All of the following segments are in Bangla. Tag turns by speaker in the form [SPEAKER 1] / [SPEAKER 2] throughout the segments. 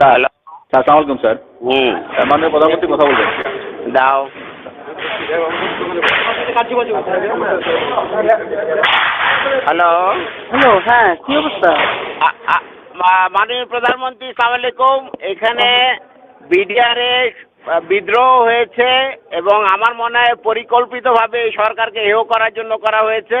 [SPEAKER 1] হ্যালো।
[SPEAKER 2] স্যার আসসালামু আলাইকুম স্যার।
[SPEAKER 1] হুম।
[SPEAKER 2] মাননীয় প্রধানমন্ত্রী কথা বলবেন।
[SPEAKER 1] দাও। হ্যালো।
[SPEAKER 3] হ্যালো হ্যাঁ কি অবস্থা?
[SPEAKER 1] মাননীয় প্রধানমন্ত্রী সালাম আলাইকুম। এখানে বিডিআরে বিদ্রোহ হয়েছে এবং আমার মনে হয় পরিকল্পিতভাবে এই সরকারকে হেয় করার জন্য করা হয়েছে।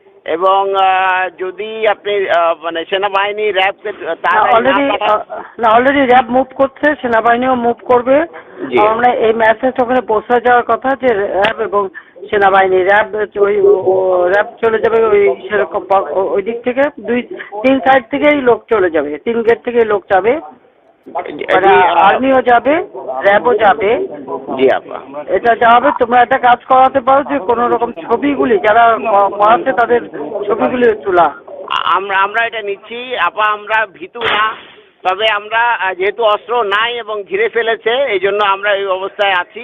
[SPEAKER 1] এবং যদি আপনি মানে সেনাবাহিনী র্যাবকে
[SPEAKER 3] অলরেডি না অলরেডি র্যাব মুভ করছে সেনাবাহিনীও মুভ করবে। আমরা এই মেসেজ ওখানে পৌঁছে যাওয়ার কথা যে র্যাব এবং সেনাবাহিনী র্যাব ওই র্যাব চলে যাবে ওই সেরকম ওই দিক থেকে দুই তিন সাইড থেকেই লোক চলে যাবে তিন গেট থেকেই লোক যাবে। আর্মিও যাবে র্যাবও যাবে।
[SPEAKER 1] জি আপা।
[SPEAKER 3] এটা যাবে তোমরা একটা কাজ করাতে পারো যে কোনো রকম ছবিগুলি যারা করাচ্ছে তাদের ছবিগুলি তোলা।
[SPEAKER 1] আমরা আমরা এটা নিচ্ছি। আপা আমরা ভীতু না। তবে আমরা যেহেতু অস্ত্র নাই এবং ঘিরে ফেলেছে এই জন্য আমরা এই অবস্থায় আছি।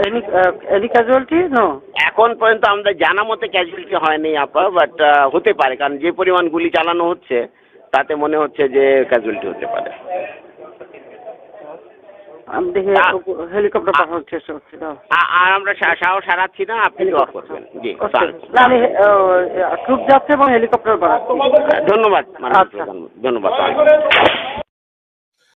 [SPEAKER 3] any any casualty no
[SPEAKER 1] এখন পর্যন্ত আমাদের জানা মতে ক্যাজুয়ালিটি হয়নি আপা বাট হতে পারে কারণ যে পরিমাণ গুলি চালানো হচ্ছে তাতে মনে হচ্ছে যে ক্যাজুয়ালিটি হতে পারে।
[SPEAKER 3] আমি দেখি
[SPEAKER 1] না।
[SPEAKER 3] হেলিকপ্টার পাঠানোর চেষ্টা করছি
[SPEAKER 1] আর আমরা সাহস হারাচ্ছি না আপনি দোয়া করবেন। জি
[SPEAKER 3] Okay.
[SPEAKER 1] স্যার।
[SPEAKER 3] না আমি ট্রুপ যাচ্ছে এবং হেলিকপ্টার পাঠাচ্ছি
[SPEAKER 1] ধন্যবাদ
[SPEAKER 3] আচ্ছা।
[SPEAKER 1] ধন্যবাদ